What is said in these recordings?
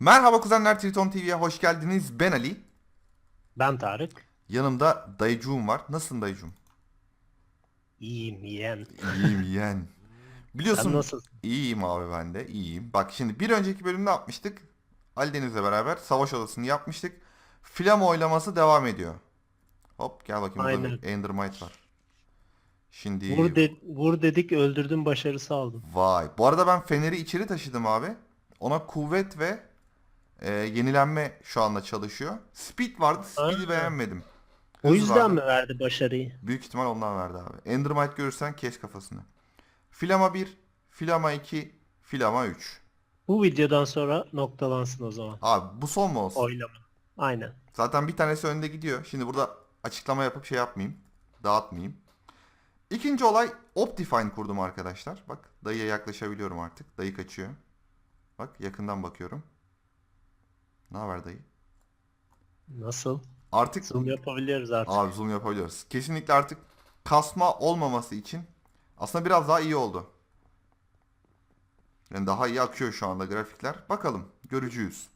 Merhaba kuzenler Triton TV'ye hoş geldiniz. Ben Ali. Ben Tarık. Yanımda dayıcuğum var. Nasılsın dayıcuğum? İyiyim yeğen. İyiyim yeğen. Biliyorsun Sen nasılsın? iyiyim abi ben de iyiyim. Bak şimdi bir önceki bölümde yapmıştık. Ali Deniz'le beraber savaş odasını yapmıştık. Flama oylaması devam ediyor. Hop gel bakayım burada Aynen. bir Endermite var. Şimdi Vur, de- vur dedik öldürdüm başarısı aldım. Vay. Bu arada ben feneri içeri taşıdım abi. Ona kuvvet ve e, yenilenme şu anda çalışıyor. Speed vardı. Speed'i Aa. beğenmedim. O Hız yüzden vardı. mi verdi başarıyı? Büyük ihtimal ondan verdi abi. Endermite görürsen kes kafasını. Filama 1, Filama 2, Filama 3. Bu videodan sonra noktalansın o zaman. Abi bu son mu olsun? Oylama. Aynen. Zaten bir tanesi önde gidiyor. Şimdi burada açıklama yapıp şey yapmayayım. Dağıtmayayım. İkinci olay Optifine kurdum arkadaşlar. Bak dayıya yaklaşabiliyorum artık. Dayı kaçıyor. Bak yakından bakıyorum. Ne haber dayı? Nasıl? Artık Zoom yapabiliyoruz artık. abi zoom yapabiliyoruz. Kesinlikle artık kasma olmaması için aslında biraz daha iyi oldu. Yani daha iyi akıyor şu anda grafikler. Bakalım görücüyüz.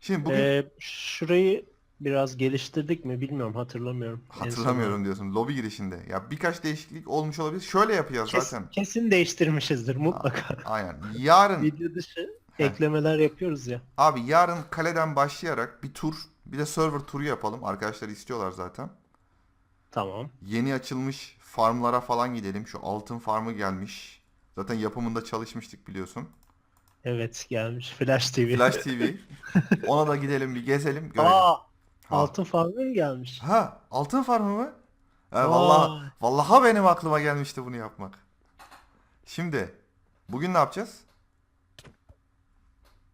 Şimdi bugün Ee, şurayı biraz geliştirdik mi bilmiyorum hatırlamıyorum. Hatırlamıyorum diyorsun lobi girişinde. Ya birkaç değişiklik olmuş olabilir. Şöyle yapacağız Kes- zaten. kesin değiştirmişizdir mutlaka. Aynen. Yarın Video dışı eklemeler yapıyoruz ya. abi yarın kaleden başlayarak bir tur bir de server turu yapalım. Arkadaşlar istiyorlar zaten. Tamam. Yeni açılmış farmlara falan gidelim. Şu altın farmı gelmiş. Zaten yapımında çalışmıştık biliyorsun. Evet gelmiş Flash TV. Flash TV. Ona da gidelim bir gezelim. Görelim. Aa, Ha. altın farmı mı gelmiş? Ha, altın farmı mı? Vay. vallahi, vallahi benim aklıma gelmişti bunu yapmak. Şimdi bugün ne yapacağız?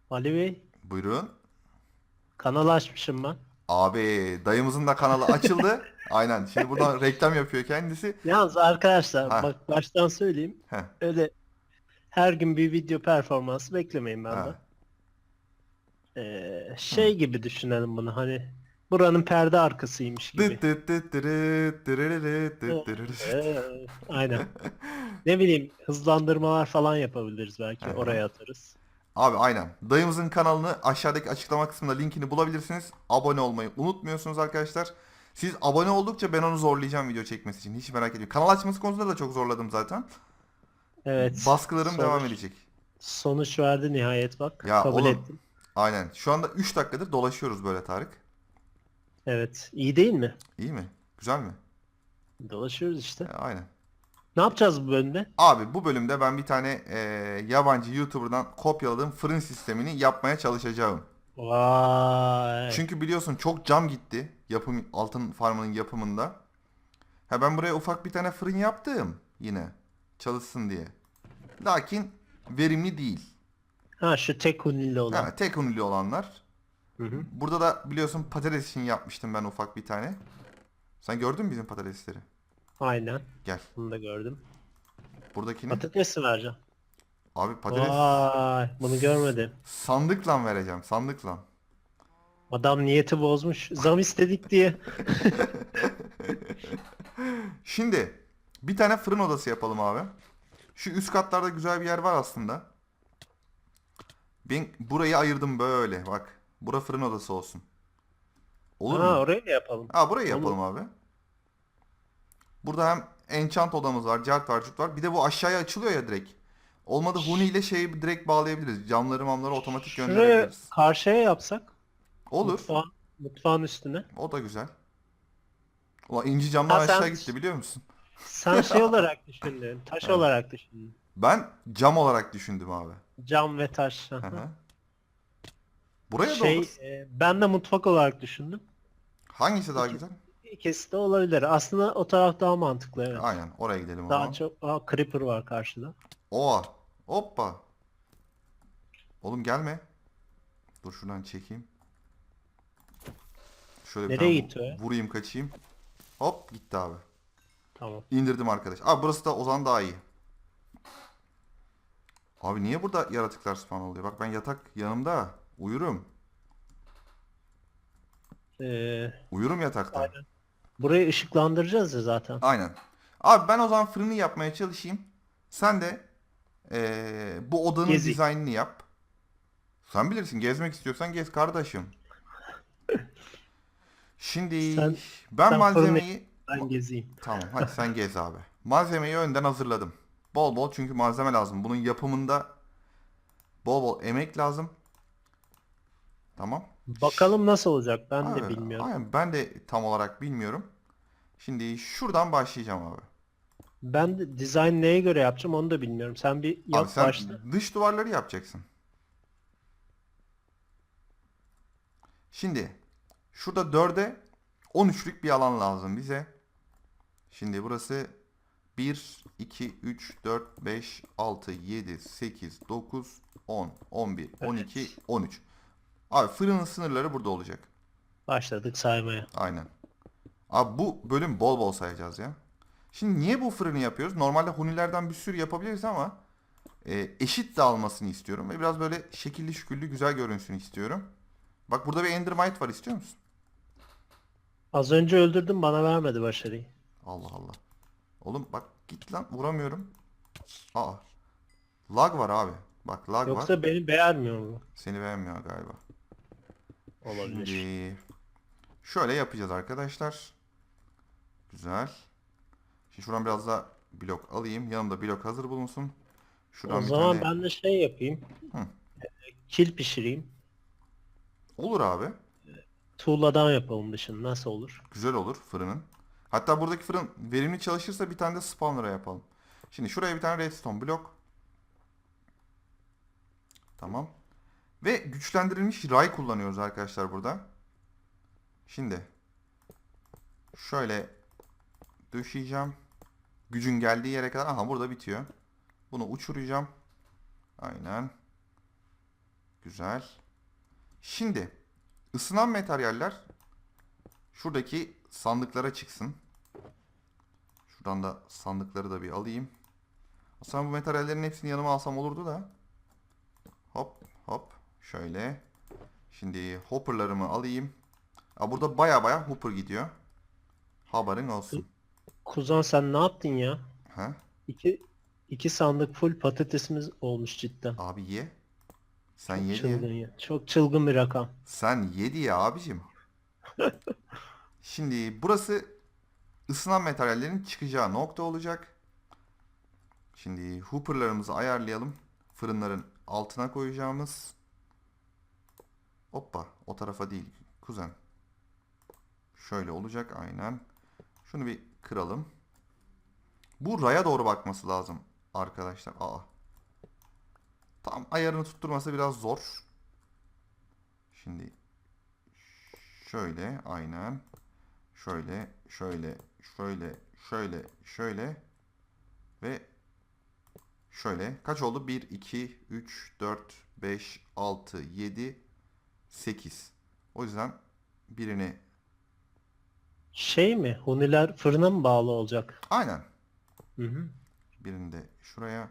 Ali Bey Buyurun. kanal açmışım ben. Abi dayımızın da kanalı açıldı. Aynen. Şimdi buradan reklam yapıyor kendisi. Yalnız arkadaşlar Ha. bak baştan söyleyeyim. Heh. Öyle her gün bir video performansı beklemeyin Ha. benden. Ee, şey gibi düşünelim bunu hani buranın perde arkasıymış gibi. Dıt dıt dıt dırıt dırırırıt dıt dırırıt. Ee, aynen. ne bileyim hızlandırmalar falan yapabiliriz belki Aha. oraya atarız. Abi aynen. Dayımızın kanalını aşağıdaki açıklama kısmında linkini bulabilirsiniz. Abone olmayı unutmuyorsunuz arkadaşlar. Siz abone oldukça ben onu zorlayacağım video çekmesi için. Hiç merak etmeyin. Kanal açması konusunda da çok zorladım zaten. Evet. Baskılarım sonuç- devam edecek. Sonuç verdi nihayet bak. Ya Kabul oğlum. ettim. Aynen. Şu anda 3 dakikadır dolaşıyoruz böyle Tarık. Evet. İyi değil mi? İyi mi? Güzel mi? Dolaşıyoruz işte. Ya, aynen. Ne yapacağız bu bölümde? Abi bu bölümde ben bir tane eee, yabancı YouTuber'dan kopyaladığım fırın sistemini yapmaya çalışacağım. Vay. Çünkü biliyorsun çok cam gitti yapım altın farmının yapımında. Ha ben buraya ufak bir tane fırın yaptım yine çalışsın diye. Lakin verimli değil. Ha şu tek hunili olan. Ha, tek unlu olanlar. Hı hı. Burada da biliyorsun patates için yapmıştım ben ufak bir tane. Sen gördün mü bizim patatesleri? Aynen. Gel. Bunu da gördüm. Buradakini. Patates mi vereceğim? Abi patates Vay. Bunu görmedim. sandıkla vereceğim sandıkla. Adam niyeti bozmuş. Zam istedik diye. Şimdi bir tane fırın odası yapalım abi. Şu üst katlarda güzel bir yer var aslında. Ben burayı ayırdım böyle bak. Bura fırın odası olsun. Olur ha mu? orayı da yapalım. Ha burayı Olur. yapalım abi. Burada hem enchant odamız var, cart var, var. Bir de bu aşağıya açılıyor ya direkt. Olmadı Huni ile şeyi direkt bağlayabiliriz. Camları mamları otomatik Şuraya gönderebiliriz. karşıya yapsak. Olur. Mutfağın, mutfağın üstüne. O da güzel. Ulan inci camdan Ha, sen- aşağı gitti biliyor musun? Sen şey olarak düşündün. Taş Evet. olarak düşündün. Ben cam olarak düşündüm abi. Cam ve taş. Hı hı. Buraya da şey olur. e, ben de mutfak olarak düşündüm. Hangisi daha güzel? İkisi de olabilir. Aslında o taraf daha mantıklı evet. Aynen oraya gidelim o Daha zaman. çok Aa, creeper var karşıda. Oha. Hoppa. Oğlum gelme. Dur şuradan çekeyim. Şöyle bir Nereye tane gitti o? Vurayım kaçayım. Hop gitti abi. Tamam. İndirdim arkadaş. Abi burası da o zaman daha iyi. Abi niye burada yaratıklar spawn oluyor? Bak ben yatak yanımda. Uyurum. Ee, Uyurum yatakta. Aynen. Burayı ışıklandıracağız ya zaten. Aynen. Abi ben o zaman fırını yapmaya çalışayım. Sen de eee, bu odanın Gezi. dizaynını yap. Sen bilirsin gezmek istiyorsan gez kardeşim. Şimdi Sen- ben sen malzemeyi Ben gezeyim. tamam hadi sen gez abi. Malzemeyi önden hazırladım. Bol bol çünkü malzeme lazım. Bunun yapımında bol bol emek lazım. Tamam. Bakalım nasıl olacak ben de Aynen, bilmiyorum. aynen. ben de tam olarak bilmiyorum. Şimdi şuradan başlayacağım abi. Ben de dizayn neye göre yapacağım onu da bilmiyorum. Sen bir yap Abi sen başla. dış duvarları yapacaksın. Şimdi şurada 4'e 13'lük bir alan lazım bize. Şimdi burası 1, 2, 3, 4, 5, 6, 7, 8, 9, 10, 11, 12, 13. Abi fırının sınırları burada olacak. Başladık saymaya. Aynen. Abi bu bölüm bol bol sayacağız ya. Şimdi niye bu fırını yapıyoruz? Normalde hunilerden bir sürü yapabiliriz ama e, eşit dağılmasını istiyorum. Ve biraz böyle şekilli şüküllü güzel görünsün istiyorum. Bak burada bir Endermite var istiyor musun? Az önce öldürdüm bana vermedi başarıyı. Allah Allah. Oğlum bak git lan vuramıyorum. Aa. Lag var abi. Bak lag var. Yoksa beni beğenmiyor mu? Seni beğenmiyor galiba. Olabilir. Şimdi şöyle yapacağız arkadaşlar. Güzel. Şimdi şuradan biraz da blok alayım. Yanımda blok hazır bulunsun. Şuradan O bir zaman tane... ben de şey yapayım. Hı. Ee, Kil pişireyim. Olur abi. Tuğladan yapalım dışını. Nasıl olur? Güzel olur fırının. Hatta buradaki fırın verimli çalışırsa bir tane de spawner'a yapalım. Şimdi şuraya bir tane redstone blok. Tamam. Ve güçlendirilmiş ray kullanıyoruz arkadaşlar burada. Şimdi şöyle döşeyeceğim. Gücün geldiği yere kadar. Aha burada bitiyor. Bunu uçuracağım. Aynen. Güzel. Şimdi ısınan materyaller şuradaki sandıklara çıksın. Şuradan da sandıkları da bir alayım. Aslında bu materyallerin hepsini yanıma alsam olurdu da. Hop hop şöyle. Şimdi hopperlarımı alayım. Aa, burada baya baya hopper gidiyor. Haberin olsun. Kuzan sen ne yaptın ya? Ha? İki, iki sandık full patatesimiz olmuş cidden. Abi ye. Sen Çok ye çılgın diye. ya. Çok çılgın bir rakam. Sen ye diye abicim. Şimdi burası ısınan materyallerin çıkacağı nokta olacak. Şimdi hooperlarımızı ayarlayalım. Fırınların altına koyacağımız. Hoppa o tarafa değil kuzen. Şöyle olacak aynen. Şunu bir kıralım. Bu raya doğru bakması lazım arkadaşlar. Aa. Tam ayarını tutturması biraz zor. Şimdi şöyle aynen. Şöyle, şöyle, şöyle, şöyle, şöyle ve şöyle. Kaç oldu? 1, 2, 3, 4, 5, 6, 7, 8. O yüzden birini Şey mi? Huniler fırına mı bağlı olacak? aynen Hı hı. birini de şuraya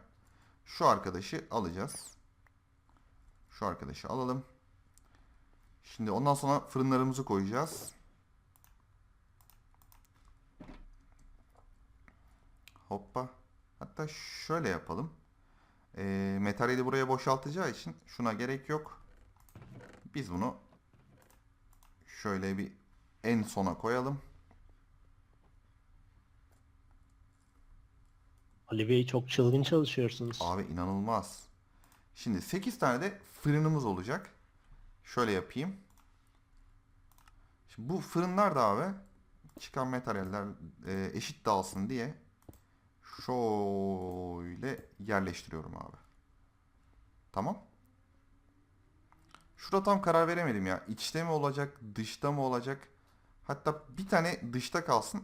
şu arkadaşı alacağız. Şu arkadaşı alalım. Şimdi ondan sonra fırınlarımızı koyacağız. Hoppa. Hatta şöyle yapalım. Ee, metali buraya boşaltacağı için şuna gerek yok. Biz bunu şöyle bir en sona koyalım. Ali Bey çok çılgın çalışıyorsunuz. Abi inanılmaz. Şimdi 8 tane de fırınımız olacak. Şöyle yapayım. Şimdi bu fırınlar da abi çıkan materyaller e, eşit dağılsın diye şöyle yerleştiriyorum abi. Tamam. Şurada tam karar veremedim ya. İçte mi olacak, dışta mı olacak? Hatta bir tane dışta kalsın.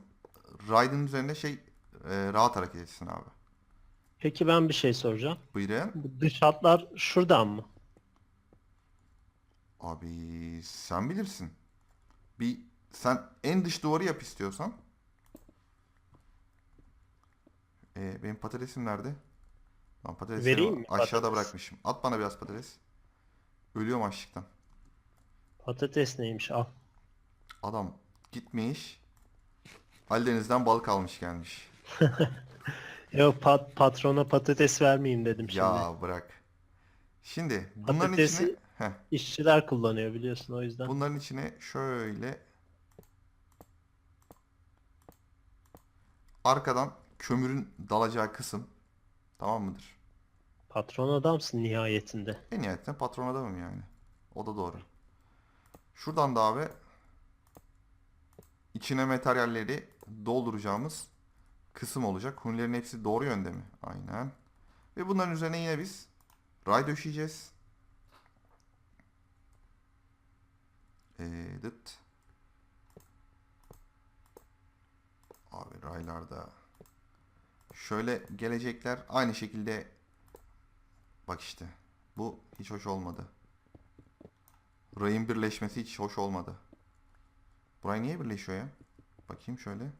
Raid'in üzerinde şey e, rahat hareket etsin abi. Peki ben bir şey soracağım. Buyurun. Bu dış hatlar şuradan mı? Abi sen bilirsin. Bir sen en dış duvarı yap istiyorsan. Ee, benim patatesim nerede? Lan patatesleri Vereyim mi aşağıda patates? bırakmışım. At bana biraz patates. Ölüyorum açlıktan. Patates neymiş al. Adam gitmiş. Alideniz'den balık almış gelmiş. Yok pat, patrona patates vermeyeyim dedim şimdi. Ya bırak. Şimdi bunların Patatesi içine Heh. İşçiler kullanıyor biliyorsun o yüzden. Bunların içine şöyle arkadan kömürün dalacağı kısım tamam mıdır? Patron adamsın nihayetinde. En nihayetinde patron adamım yani. O da doğru. Şuradan da abi içine materyalleri dolduracağımız kısım olacak. Hunilerin hepsi doğru yönde mi? Aynen. Ve bunların üzerine yine biz ray döşeyeceğiz. Dıt. Abi raylarda şöyle gelecekler aynı şekilde bak işte bu hiç hoş olmadı. Rayın birleşmesi hiç hoş olmadı. Burayı niye birleşiyor ya? Bakayım şöyle.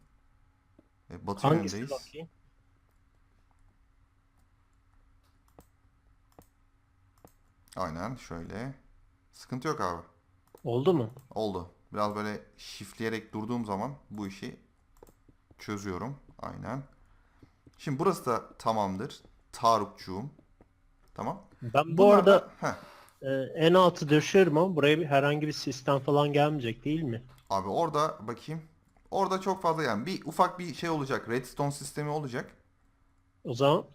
E, batı Hangisi yönündeyiz. bakayım? Aynen şöyle. Sıkıntı yok abi. Oldu mu? Oldu. Biraz böyle şifleyerek durduğum zaman bu işi çözüyorum. Aynen. Şimdi burası da tamamdır. Tarukçuğum. Tamam. Ben bu Bunlar arada da- heh, e, en altı döşüyorum ama buraya bir, herhangi bir sistem falan gelmeyecek değil mi? abi orada bakayım. Orada çok fazla yani bir ufak bir şey olacak. Redstone sistemi olacak. O zaman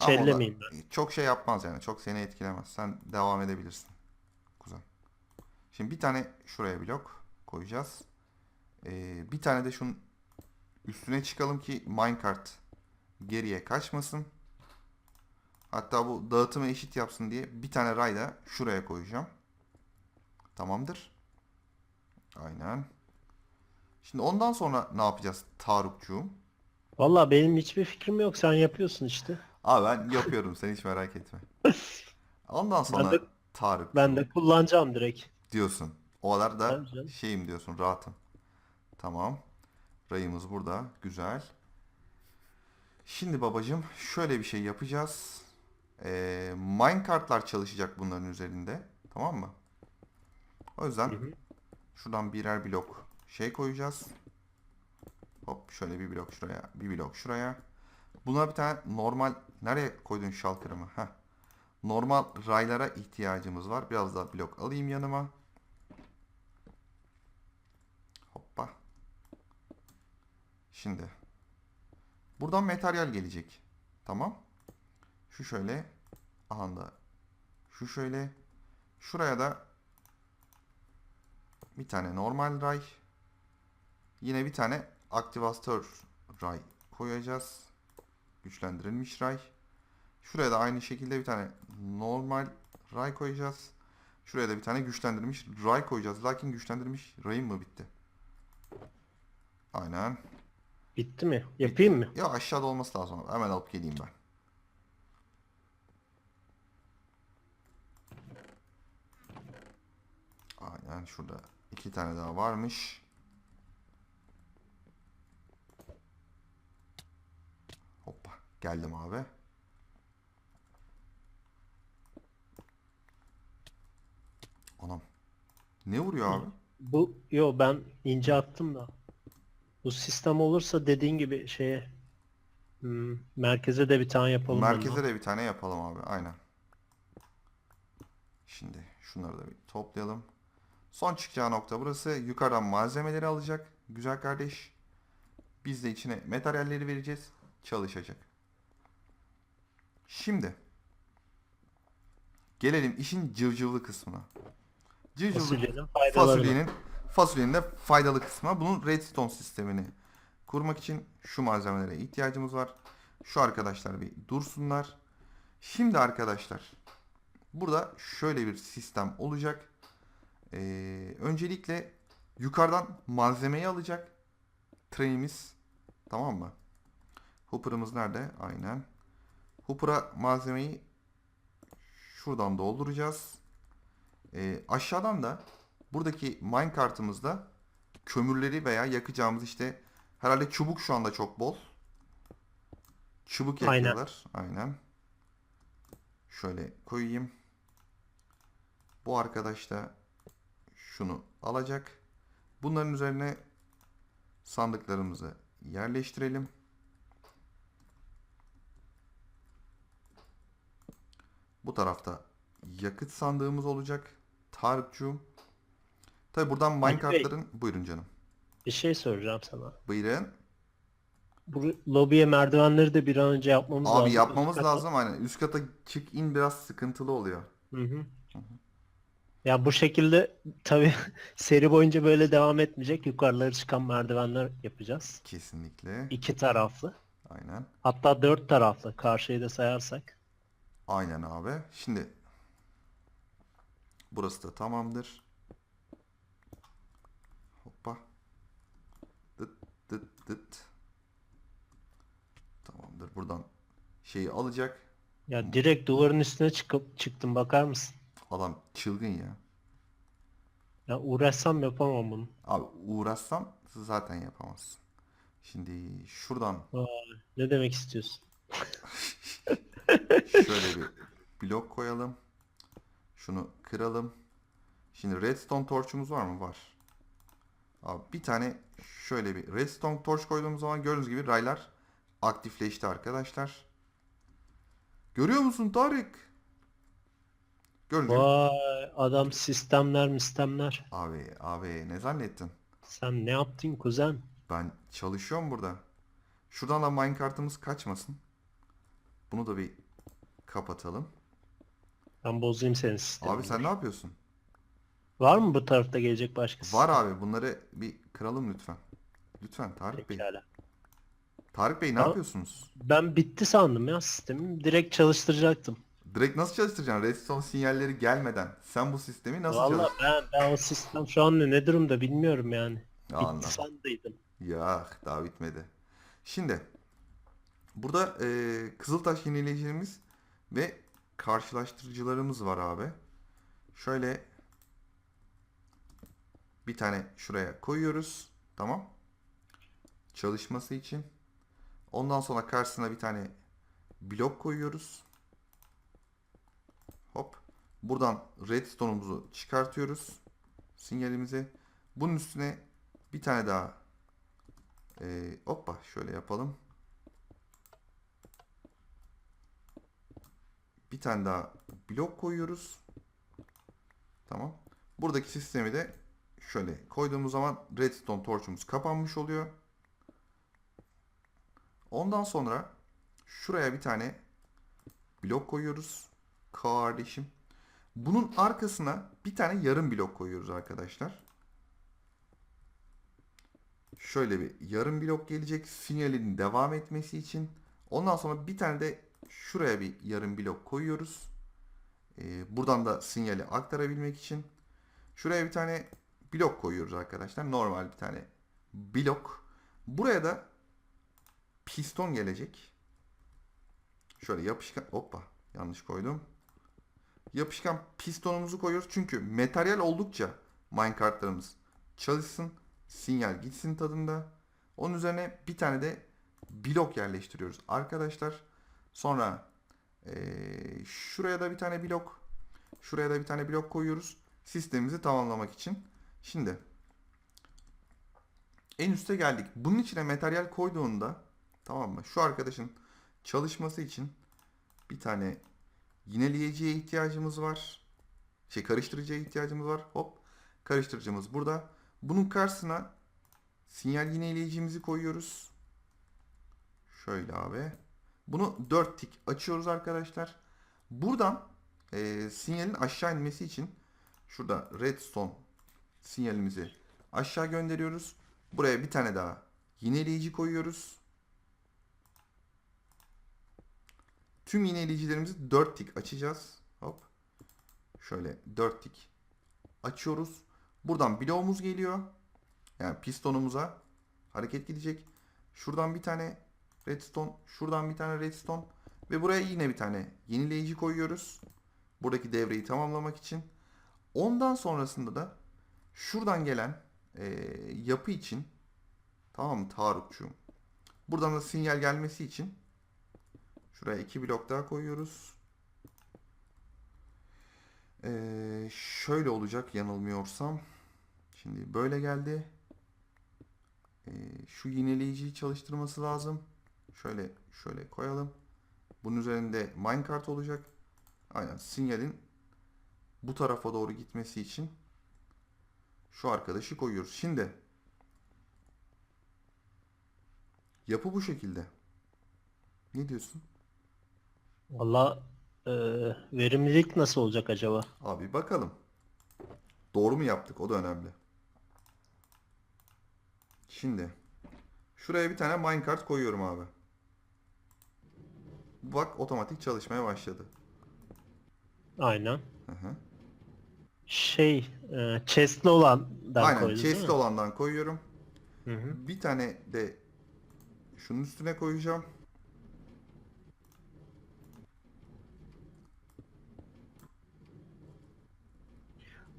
Ama o da çellemeyeyim ben. Çok şey yapmaz yani. Çok seni etkilemez. Sen devam edebilirsin. Kuzen. Şimdi bir tane şuraya blok koyacağız. Ee, bir tane de şunun üstüne çıkalım ki minecart geriye kaçmasın. Hatta bu dağıtımı eşit yapsın diye bir tane ray da şuraya koyacağım. Tamamdır. Aynen. Şimdi ondan sonra ne yapacağız Tarukçuğum? Valla benim hiçbir fikrim yok. Sen yapıyorsun işte. Abi ben yapıyorum sen hiç merak etme. Ondan sonra de- Tarık Ben de kullanacağım direkt. diyorsun. O kadar da şeyim diyorsun rahatım. Tamam. Rayımız burada. Güzel. Şimdi babacım şöyle bir şey yapacağız. Ee, minecartlar çalışacak bunların üzerinde. Tamam mı? O yüzden Hı hı. şuradan birer blok şey koyacağız. Hop şöyle bir blok şuraya, bir blok şuraya. Buna bir tane normal nereye koydun şalkırımı? Heh. Normal raylara ihtiyacımız var. Biraz daha blok alayım yanıma. Hoppa. Şimdi buradan materyal gelecek. Tamam. Şu şöyle. Aha da şu şöyle. Şuraya da bir tane normal ray. Yine bir tane aktivatör ray koyacağız. Güçlendirilmiş ray. Şuraya da aynı şekilde bir tane normal ray koyacağız. Şuraya da bir tane güçlendirilmiş ray koyacağız. Lakin güçlendirilmiş rayım mı bitti? Aynen. Bitti mi? Yapayım mı? Ya aşağıda olması lazım. Hemen alıp geleyim ben. Aynen şurada iki tane daha varmış. Hoppa geldim abi. Anam. Ne vuruyor abi? Bu yo ben ince attım da. Bu sistem olursa dediğin gibi şeye hmm, merkeze de bir tane yapalım. Merkeze bundan. de bir tane yapalım abi. Aynen. Şimdi şunları da bir toplayalım. Son çıkacağı nokta burası. Yukarıdan malzemeleri alacak. Güzel kardeş. Biz de içine materyalleri vereceğiz. Çalışacak. Şimdi gelelim işin cıvcıvlı kısmına. Cıvcıvlı Fasulyenin fasulyenin fasulyenin de faydalı kısmı. Bunun redstone sistemini kurmak için şu malzemelere ihtiyacımız var. Şu arkadaşlar bir dursunlar. Şimdi arkadaşlar burada şöyle bir sistem olacak. Ee, öncelikle yukarıdan malzemeyi alacak trenimiz. Tamam mı? Hooper'ımız nerede? Aynen. Hooper'a malzemeyi şuradan dolduracağız. Ee, aşağıdan da buradaki minecart'ımızda kömürleri veya yakacağımız işte herhalde çubuk şu anda çok bol. Çubuk Aynen. yakıyorlar. Aynen. Şöyle koyayım. Bu arkadaş da şunu alacak. Bunların üzerine sandıklarımızı yerleştirelim. Bu tarafta yakıt sandığımız olacak. Tarık'cığım. Tabi buradan minecartların... Buyurun canım. Bir şey soracağım sana. Buyurun. Bu lobiye merdivenleri de bir an önce yapmamız lazım. Abi yapmamız lazım. Aynen. Üst kata çık in biraz sıkıntılı oluyor. Hı hı. Ya bu şekilde tabii seri boyunca böyle devam etmeyecek. Yukarıları çıkan merdivenler yapacağız. Kesinlikle. İki taraflı. Aynen. Hatta dört taraflı. Karşıyı da sayarsak. Aynen abi. Şimdi burası da tamamdır. Hoppa. Dıt dıt dıt. Tamamdır. Buradan şeyi alacak. Ya direkt duvarın üstüne çıkıp çıktım bakar mısın? Adam çılgın ya. Ya uğraşsam yapamam bunu. Abi uğraşsam zaten yapamazsın. Şimdi şuradan Ne demek istiyorsun? şöyle bir blok koyalım. Şunu kıralım. Şimdi redstone torçumuz var mı? Var. Abi bir tane şöyle bir redstone torç koyduğumuz zaman gördüğünüz gibi raylar aktifleşti arkadaşlar. Görüyor musun Tarık? Gibi. Vay adam sistemler mistemler. Abi abi ne zannettin? Sen ne yaptın kuzen? Ben çalışıyorum burada. Şuradan da minecart'ımız kaçmasın. Bunu da bir kapatalım. Ben bozayım senin sistemini. Abi sen ne yapıyorsun? Var mı bu tarafta gelecek başka Var abi bunları bir kıralım lütfen. Lütfen Tarık Bey. Pekala. Tarık Bey ne Tamam. yapıyorsunuz? Ben bitti sandım ya sistemim. Direkt çalıştıracaktım. Direkt nasıl çalıştıracaksın? Redstone sinyalleri gelmeden sen bu sistemi nasıl Valla çalıştıracaksın? ben, ben o sistem şu an ne, ne durumda bilmiyorum yani. Anladım. Bitti sandıydım. Ya daha bitmedi. Şimdi burada e, Kızıltaş yenileyicilerimiz ve karşılaştırıcılarımız var abi. Şöyle bir tane şuraya koyuyoruz. Tamam. Çalışması için. Ondan sonra karşısına bir tane blok koyuyoruz. Buradan redstone'umuzu çıkartıyoruz. Sinyalimizi. Bunun üstüne bir tane daha ee, hoppa şöyle yapalım. Bir tane daha blok koyuyoruz. Tamam. Buradaki sistemi de şöyle koyduğumuz zaman redstone torchumuz kapanmış oluyor. Ondan sonra şuraya bir tane blok koyuyoruz. Kardeşim. Bunun arkasına bir tane yarım blok koyuyoruz arkadaşlar. Şöyle bir yarım blok gelecek sinyalin devam etmesi için. Ondan sonra bir tane de şuraya bir yarım blok koyuyoruz. Ee, buradan da sinyali aktarabilmek için. Şuraya bir tane blok koyuyoruz arkadaşlar. Normal bir tane blok. Buraya da piston gelecek. Şöyle yapışkan hoppa yanlış koydum. Yapışkan pistonumuzu koyuyoruz. Çünkü materyal oldukça minecartlarımız çalışsın sinyal gitsin tadında. Onun üzerine bir tane de blok yerleştiriyoruz arkadaşlar. Sonra eee, şuraya da bir tane blok, şuraya da bir tane blok koyuyoruz. Sistemimizi tamamlamak için. Şimdi en üste geldik. Bunun içine materyal koyduğunda tamam mı? Şu arkadaşın çalışması için bir tane yineleyiciye ihtiyacımız var. Şey karıştırıcıya ihtiyacımız var. Hop. Karıştırıcımız burada. Bunun karşısına sinyal yineleyicimizi koyuyoruz. Şöyle abi. Bunu 4 tik açıyoruz arkadaşlar. Buradan e, sinyalin aşağı inmesi için şurada redstone sinyalimizi aşağı gönderiyoruz. Buraya bir tane daha yineleyici koyuyoruz. Tüm yineleyicilerimizi 4 tik açacağız. Hop. Şöyle 4 tik açıyoruz. Buradan bloğumuz geliyor. Yani pistonumuza hareket gidecek. Şuradan bir tane redstone, şuradan bir tane redstone ve buraya yine bir tane yenileyici koyuyoruz. Buradaki devreyi tamamlamak için. Ondan sonrasında da şuradan gelen eee, yapı için tamam mı Tarıkçığım? Buradan da sinyal gelmesi için şuraya iki blok daha koyuyoruz. Ee, şöyle olacak yanılmıyorsam. Şimdi böyle geldi. Ee, şu yineleyiciyi çalıştırması lazım. Şöyle şöyle koyalım. Bunun üzerinde minecart olacak. Aynen sinyalin bu tarafa doğru gitmesi için şu arkadaşı koyuyoruz. Şimdi yapı bu şekilde. Ne diyorsun? Valla e, verimlilik nasıl olacak acaba? Abi bakalım. Doğru mu yaptık? O da önemli. Şimdi şuraya bir tane minecart koyuyorum abi. Bak otomatik çalışmaya başladı. Aynen. Hı hı. Şey, e, chest'li olandan Aynen koydun değil chest mi? olandan koyuyorum. Hı hı. Bir tane de şunun üstüne koyacağım.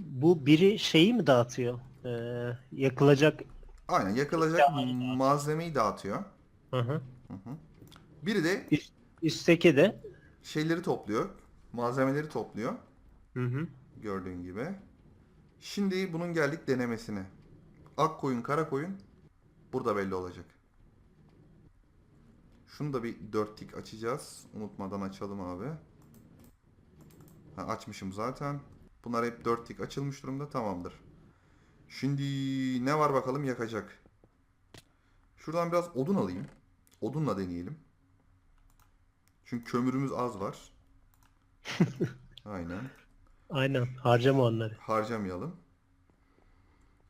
Bu biri şeyi mi dağıtıyor? E, yakılacak. Aynen yakılacak malzemeyi dağıtıyor. Hı hı. Biri de Üst, üstteki de. şeyleri topluyor. Malzemeleri topluyor. Hı hı. Gördüğün gibi. Şimdi bunun geldik denemesine. Ak koyun, kara koyun burada belli olacak. Şunu da bir dört tik açacağız. Unutmadan açalım abi. Ha, açmışım zaten. Bunlar hep dört tik açılmış durumda. Tamamdır. Şimdi ne var bakalım yakacak. Şuradan biraz odun alayım. Odunla deneyelim. Çünkü kömürümüz az var. Aynen. Aynen. Harcama onları. Harcamayalım.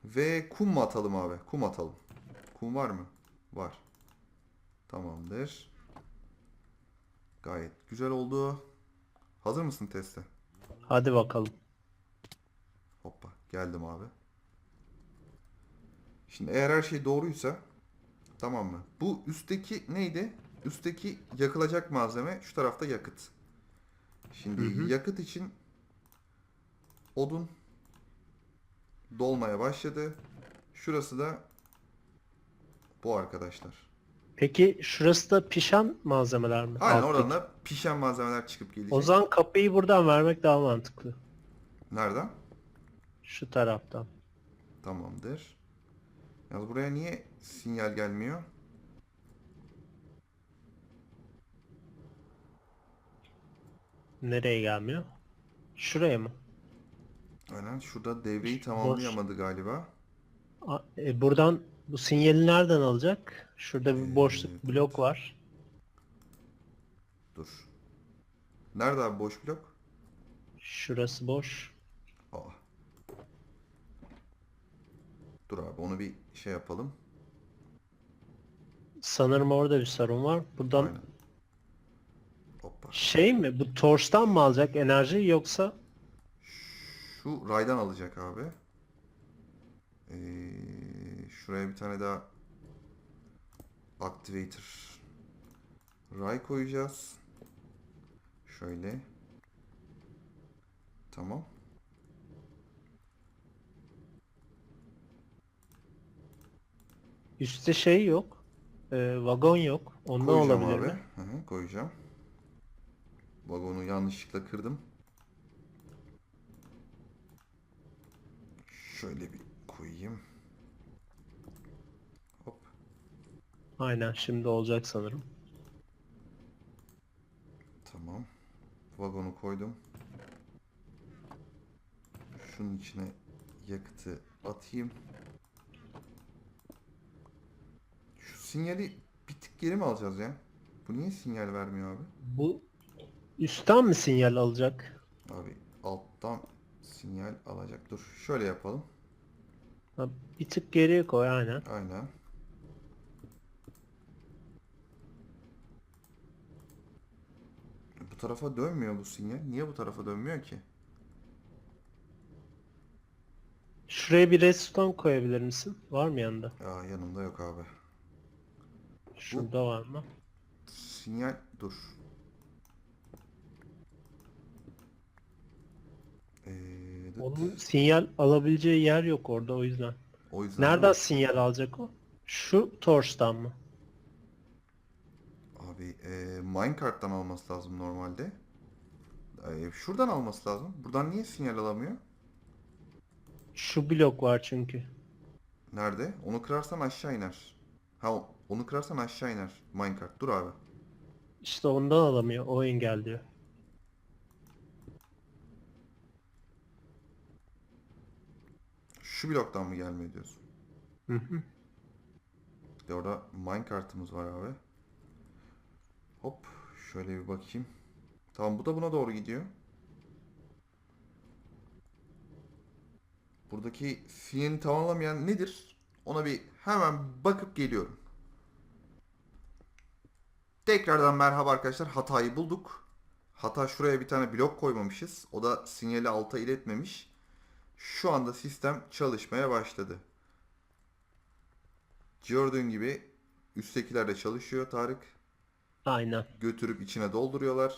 Ve kum mu atalım abi? Kum atalım. Kum var mı? Var. Tamamdır. Gayet güzel oldu. Hazır mısın teste? Hadi bakalım. Hoppa geldim abi. Şimdi eğer her şey doğruysa tamam mı? Bu üstteki neydi? Üstteki yakılacak malzeme şu tarafta yakıt. Şimdi yakıt için odun dolmaya başladı. Şurası da bu arkadaşlar. Peki şurası da pişen malzemeler mi? Aynen Alttaki. oradan da pişen malzemeler çıkıp gelecek. O zaman kapıyı buradan vermek daha mantıklı. Nereden? Şu taraftan. Tamamdır. Yalnız buraya niye sinyal gelmiyor? Nereye gelmiyor? Şuraya mı? Aynen şurada devreyi Boş. tamamlayamadı galiba. A- e, buradan bu sinyali nereden alacak? Şurada bir boşluk Evet. blok var. Dur. Nerede abi boş blok? Şurası boş. Aa. Dur abi onu bir şey yapalım. Sanırım orada bir sorun var. Buradan Aynen. Hoppa. şey mi? Bu torch'tan mı alacak enerji yoksa Şu raydan alacak abi. Ee, şuraya bir tane daha activator ray koyacağız. Şöyle. Tamam. Üstte şey yok? e, vagon yok. Ondan Koyacağım olabilir abi. mi? Hı hı, koyacağım. Vagonu yanlışlıkla kırdım. Şöyle bir koyayım. Hop. Aynen şimdi olacak sanırım. Tamam. Vagonu koydum. Şunun içine yakıtı atayım. Şu sinyali bir tık geri mi alacağız ya? Bu niye sinyal vermiyor abi? Bu üstten mi sinyal alacak? Abi alttan sinyal alacak. Dur şöyle yapalım. Ha, bir tık geriye koy aynen. Aynen. Bu tarafa dönmüyor bu sinyal. Niye bu tarafa dönmüyor ki? Şuraya bir redstone koyabilir misin? Var mı yanında? Ya yanımda yok abi. Şurada var mı? Sinyal dur. Ee. Onun sinyal alabileceği yer yok orada o yüzden. O yüzden Nereden sinyal alacak o? Şu torch'tan mı? abi e, minecart'tan alması lazım normalde. E, şuradan alması lazım. Buradan niye sinyal alamıyor? Şu blok var çünkü. Nerede? Onu kırarsan aşağı iner. Ha onu kırarsan aşağı iner minecart. Dur abi. İşte ondan alamıyor. O engelliyor. Şu bloktan mı gelmiyor diyorsun? Hı hı. De orada minecart'ımız var abi. Hop şöyle bir bakayım. Tamam bu da buna doğru gidiyor. Buradaki sinyali tamamlamayan nedir? Ona bir hemen bakıp geliyorum. Tekrardan merhaba arkadaşlar. Hatayı bulduk. Hata şuraya bir tane blok koymamışız. O da sinyali alta iletmemiş. Şu anda sistem çalışmaya başladı. Gördüğün gibi üsttekiler de çalışıyor Tarık. Aynen. Götürüp içine dolduruyorlar.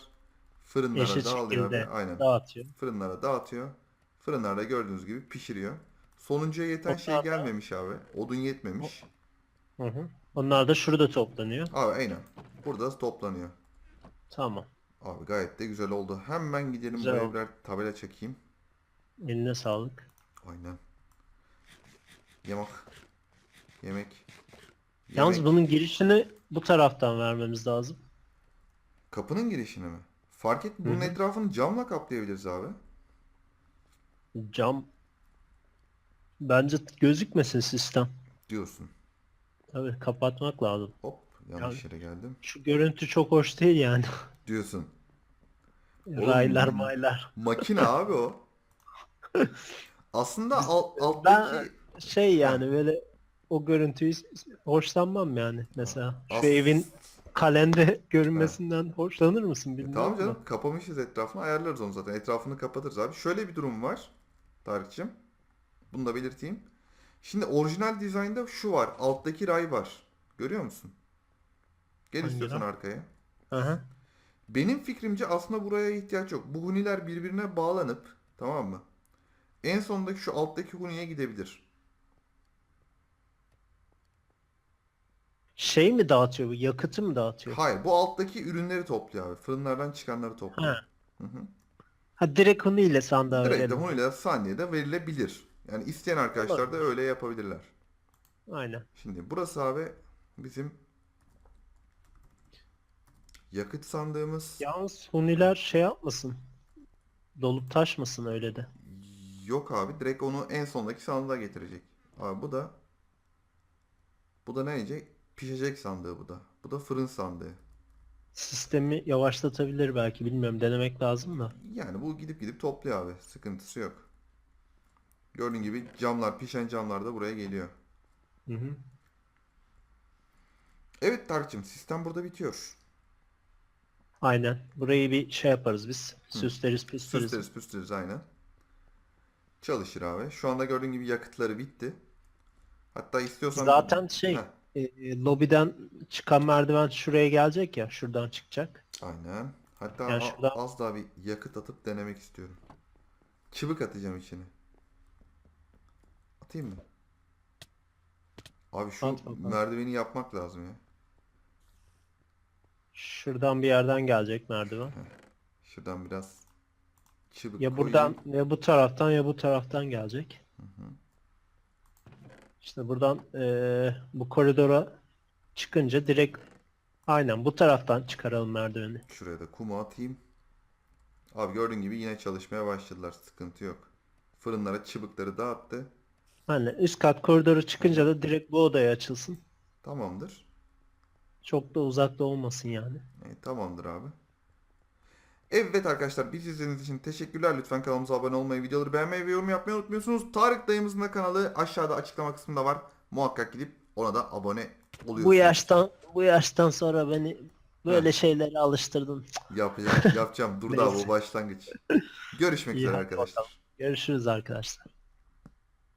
Fırınlara Eşit dağılıyor. şekilde. Aynen. dağıtıyor. Fırınlara dağıtıyor. Fırınlarda gördüğünüz gibi pişiriyor. Sonuncuya yeten şey Onlar da- gelmemiş abi. Odun yetmemiş. Hı hı. Onlar da şurada toplanıyor. Abi aynen. Burada toplanıyor. Tamam. Abi gayet de güzel oldu. Hemen gidelim Güzel buraya oldu. birer tabela çekeyim. Eline sağlık. Aynen. Yemek. Yemek. Yalnız Yemek. bunun girişini bu taraftan vermemiz lazım. Kapının girişine mi? Fark et bunun Hı hı. etrafını camla kaplayabiliriz abi. Cam bence gözükmesin sistem. Diyorsun. Tabii kapatmak lazım. Hop yanlış yere geldim. Şu görüntü çok hoş değil yani. Diyorsun. Raylar maylar. Makine abi o. Aslında alt, alttaki Ben şey yani böyle o görüntüyü hoşlanmam yani mesela. Şu As- evin kalende görünmesinden hoşlanır mısın E, bilmiyorum tamam da. canım kapamışız etrafını ayarlarız onu zaten. Etrafını kapatırız abi. Şöyle bir durum var Tarık'cığım. Bunu da belirteyim. Şimdi orijinal dizaynda şu var. Alttaki ray var. Görüyor musun? Gel Hangi istiyorsan ray? arkaya. Aha. Benim fikrimce aslında buraya ihtiyaç yok. Bu huniler birbirine bağlanıp tamam mı? En sondaki şu alttaki huniye gidebilir. Şey mi dağıtıyor bu? Yakıtı mı dağıtıyor? Hayır bu alttaki ürünleri topluyor abi. Fırınlardan çıkanları topluyor. Ha. Hı hı. Ha direkt onu ile sandığa Direkt de verelim. hunuyla saniyede verilebilir. Yani isteyen arkadaşlar da öyle yapabilirler. Aynen. Şimdi burası abi bizim yakıt sandığımız. Yalnız huniler şey yapmasın. Dolup taşmasın öyle de. Yok abi direkt onu en sondaki sandığa getirecek. Abi bu da bu da ne yiyecek? Pişecek sandığı bu da. Bu da fırın sandığı. Sistemi yavaşlatabilir belki bilmiyorum denemek lazım da. Yani bu gidip gidip topluyor abi. Sıkıntısı yok. Gördüğün gibi camlar, pişen camlar da buraya geliyor. Hı hı. Evet Tarık'cığım sistem burada bitiyor. Aynen. Burayı bir şey yaparız biz. Süsleriz püsleriz. Süsleriz püsleriz aynen. Çalışır abi. Şu anda gördüğün gibi yakıtları bitti. Hatta istiyorsan... Zaten şey Heh, e, lobiden çıkan merdiven şuraya gelecek ya. Şuradan çıkacak. aynen. Hatta Yani a- şurada- az daha bir yakıt atıp denemek istiyorum. Çıbık atacağım içine. Atayım mı? Abi şu At bakalım. merdiveni yapmak lazım ya. Şuradan bir yerden gelecek merdiven. Şuradan biraz çıbık Ya koyayım. buradan ya bu taraftan ya bu taraftan gelecek. İşte buradan eee, bu koridora çıkınca direkt aynen bu taraftan çıkaralım merdiveni. Şuraya da kumu atayım. Abi gördüğün gibi yine çalışmaya başladılar. Sıkıntı yok. Fırınlara çıbıkları dağıttı. Hani üst kat koridoru çıkınca da direkt bu odaya açılsın. Tamamdır. Çok da uzakta olmasın yani. E, tamamdır abi. Evet arkadaşlar bizi izlediğiniz için teşekkürler. Lütfen kanalımıza abone olmayı, videoları beğenmeyi ve yorum yapmayı unutmuyorsunuz. Tarık dayımızın da kanalı aşağıda açıklama kısmında var. Muhakkak gidip ona da abone oluyorsunuz. Bu yaştan bu yaştan sonra beni böyle şeylere alıştırdın. Yapacağım, yapacağım. Dur daha bu başlangıç. Görüşmek İyi, üzere hadi arkadaşlar. Görüşürüz arkadaşlar.